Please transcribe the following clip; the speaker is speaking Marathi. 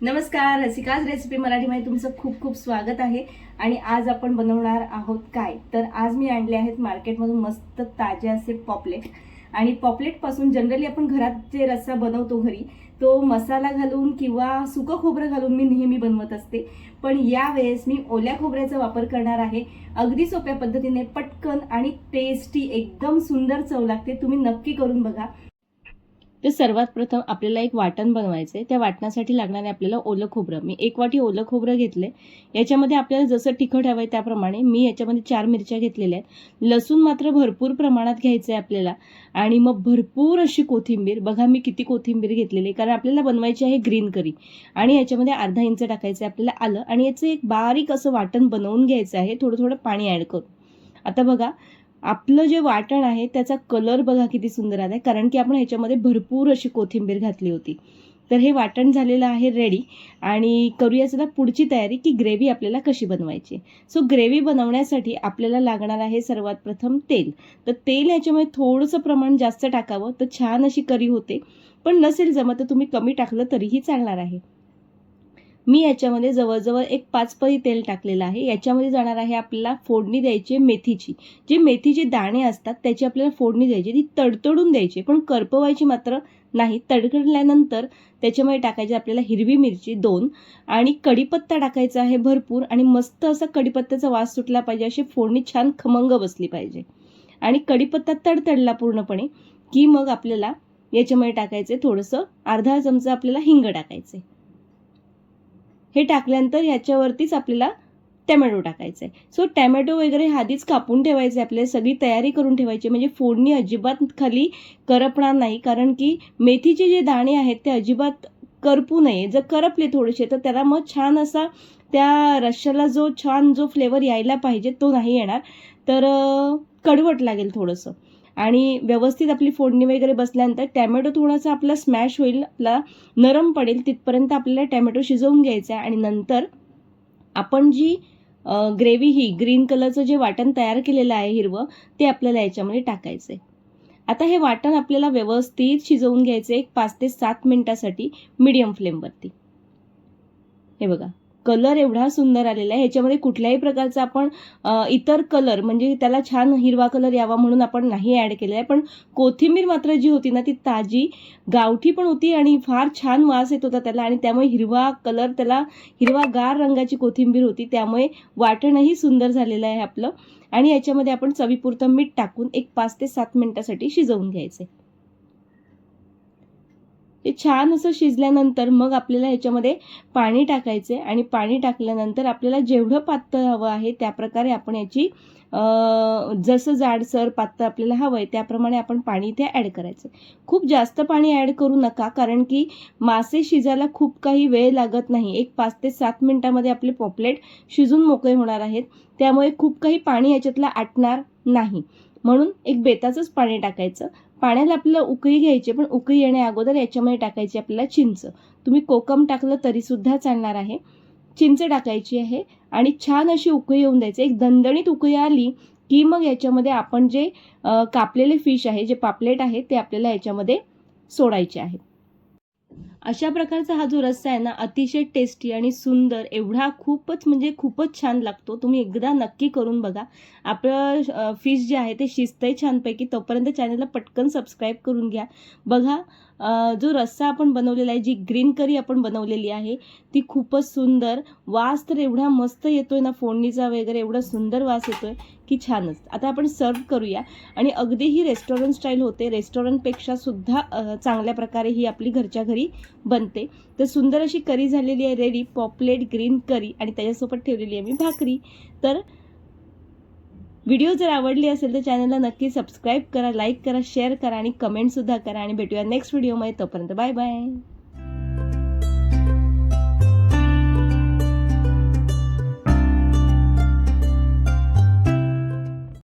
नमस्कार रसिकाज रेसिपी मराठीमध्ये तुमचं खूप खूप स्वागत आहे. आणि आज आपण बनवणार आहोत काय? तर आज मी आणले आहेत मार्केटमधून मस्त ताजे असे पॉपलेट आणि पॉपलेटपासून जनरली आपण घरात जे रस्सा बनवतो घरी तो मसाला घालून किंवा सुकं खोबरं घालून मी नेहमी बनवत असते. पण यावेळेस मी ओल्या खोबऱ्याचा वापर करणार आहे. अगदी सोप्या पद्धतीने पटकन आणि टेस्टी एकदम सुंदर चव लागते. तुम्ही नक्की करून बघा. तर सर्वात प्रथम आपल्याला एक वाटण बनवायचं आहे त्या वाटणासाठी लागणारे आपल्याला ओलं खोबरं. मी एक वाटी ओलं खोबरं घेतलंय. याच्यामध्ये आपल्याला जसं तिखट हवं आहे त्याप्रमाणे मी याच्यामध्ये चार मिरच्या घेतलेल्या आहेत. लसूण मात्र भरपूर प्रमाणात घ्यायचं आहे आपल्याला. आणि मग भरपूर अशी कोथिंबीर. बघा मी किती कोथिंबीर घेतलेली आहे. कारण आपल्याला बनवायची आहे ग्रीन करी. आणि याच्यामध्ये अर्धा इंच टाकायचं आहे आपल्याला आलं. आणि याचं एक बारीक असं वाटण बनवून घ्यायचं आहे. थोडं थोडं पाणी ॲड करून. आता बघा आपलं जे वाटण आहे त्याचा कलर बघा किती सुंदर आला आहे कारण की आपण ह्याच्यामध्ये भरपूर अशी कोथिंबीर घातली होती. तर हे वाटण झालेलं आहे रेडी आणि करूया सुद्धा पुढची तयारी की ग्रेव्ही आपल्याला कशी बनवायची. सो ग्रेव्ही बनवण्यासाठी आपल्याला लागणार आहे सर्वात प्रथम तेल. तर तेल ह्याच्यामुळे थोडंसं प्रमाण जास्त टाकावं. तर छान अशी करी होते. पण नसेल जमत तर तुम्ही कमी टाकलं तरीही चालणार आहे. मी याच्यामध्ये जवळजवळ एक पाच पळी तेल टाकलेलं आहे. याच्यामध्ये जाणार आहे आपल्याला फोडणी द्यायची आहे मेथीची. जे मेथीचे दाणे असतात त्याची आपल्याला फोडणी द्यायची ती तडतडून द्यायची पण करपवायची मात्र नाही. तडकडल्यानंतर त्याच्यामध्ये टाकायची आपल्याला हिरवी मिरची दोन आणि कढीपत्ता टाकायचा आहे भरपूर आणि मस्त असा कढीपत्त्याचा वास सुटला पाहिजे. अशी फोडणी छान खमंग बसली पाहिजे. आणि कढीपत्ता तडतडला पूर्णपणे की मग आपल्याला याच्यामध्ये टाकायचे थोडंसं अर्धा चमचा आपल्याला हिंग टाकायचे हे टाकल्यानंतर ह्याच्यावरतीच आपल्याला टॅमॅटो टाकायचा आहे सो टॅमॅटो वगैरे आधीच कापून ठेवायचे आपल्याला सगळी तयारी करून ठेवायची. म्हणजे फोडणी अजिबात खाली करपणार नाही कारण की मेथीचे जे दाणे आहेत ते अजिबात करपू नये. जर करपले थोडेसे तर त्याला मग छान असा त्या रश्श्याला जो छान जो फ्लेवर यायला पाहिजे तो नाही येणार. तर कडवट लागेल थोडंसं. आणि व्यवस्थित आपली फोडणी वगैरे बसल्यानंतर टॅमॅटो थोडासा आपला स्मॅश होईल आपला नरम पडेल तिथपर्यंत आपल्याला टॅमॅटो शिजवून घ्यायचा आहे. आणि नंतर आपण जी ग्रेव्ही ही ग्रीन कलरचं जे वाटण तयार केलेलं आहे हिरवं ते आपल्याला याच्यामध्ये टाकायचं आहे आता हे वाटण आपल्याला व्यवस्थित शिजवून घ्यायचं आहे एक पाच ते सात मिनिटासाठी मीडियम फ्लेमवरती. हे बघा. कलर एवढा सुंदर आलेला आहे. ह्याच्यामध्ये कुठल्याही प्रकारचा आपण इतर कलर म्हणजे त्याला छान हिरवा कलर यावा म्हणून आपण नाही ॲड केलेला आहे. पण कोथिंबीर मात्र जी होती ना ती ताजी गावठी पण होती आणि फार छान वास येत होता त्याला. आणि त्यामुळे हिरवा कलर त्याला हिरवा गार रंगाची कोथिंबीर होती. त्यामुळे वाटणही सुंदर झालेलं आहे आपलं. आणि याच्यामध्ये आपण चवीपुरतं मीठ टाकून एक पाच ते सात मिनिटासाठी शिजवून घ्यायचे ते छान असं शिजल्यानंतर मग आपल्याला ह्याच्यामध्ये पाणी टाकायचे आणि पाणी टाकल्यानंतर आपल्याला जेवढं पातळ हवं आहे त्या प्रकारे आपण याची जसं जाडसर पातळ आपल्याला हवं आहे त्याप्रमाणे आपण पाणी इथे ॲड करायचं. खूप जास्त पाणी ॲड करू नका कारण की मासे शिजायला खूप काही वेळ लागत नाही. एक पाच ते सात मिनिटामध्ये आपले पॉपलेट शिजून मोकळे होणार आहेत. त्यामुळे खूप काही पाणी याच्यातलं आटणार नाही. म्हणून एक बेताचंच पाणी टाकायचं. पाण्याला आपल्याला उकळी घ्यायची पण उकळी येण्या अगोदर याच्यामध्ये टाकायची आपल्याला चिंच. तुम्ही कोकम टाकलं तरी सुद्धा चालणार आहे. चिंच टाकायची आहे आणि छान अशी उकळी येऊन द्यायची. एक दणदणीत उकळी आली की मग याच्यामध्ये आपण जे कापलेले फिश आहे जे पापलेट आहे ते आपल्याला याच्यामध्ये सोडायचे आहे. अशा प्रकारचा हा जो रस्सा आहे ना अतिशय टेस्टी आणि सुंदर एवढा खूपच म्हणजे खूपच छान लागतो. तुम्ही एकदा नक्की करून बघा. आपलं फिश जे आहे ते शिजतंय छानपैकी तोपर्यंत चॅनलला पटकन सबस्क्राईब करून घ्या. बघा जो रस्सा आपण बनवलेला आहे जी ग्रीन करी आपण बनवलेली आहे ती खूपच सुंदर. वास तर एवढा मस्त येतोय ना फोडणीचा वगैरे एवढा सुंदर वास येतोय की छानच. आता आपण सर्व करूया. आणि अगदी ही रेस्टॉरंट स्टाईल होते. रेस्टॉरंटपेक्षा सुद्धा चांगल्या प्रकारे ही आपली घरच्या घरी बनते. तर सुंदर अशी करी झालेली आहे रेडी. पॉपलेट ग्रीन करी आणि त्याच्यासोबत ठेवलेली आहे मी भाकरी. तर व्हिडिओ जर आवडली असेल तर चॅनलला नक्की सबस्क्राईब करा लाईक करा शेअर करा आणि कमेंटसुद्धा करा. आणि भेटूया नेक्स्ट व्हिडिओमध्ये तोपर्यंत बाय बाय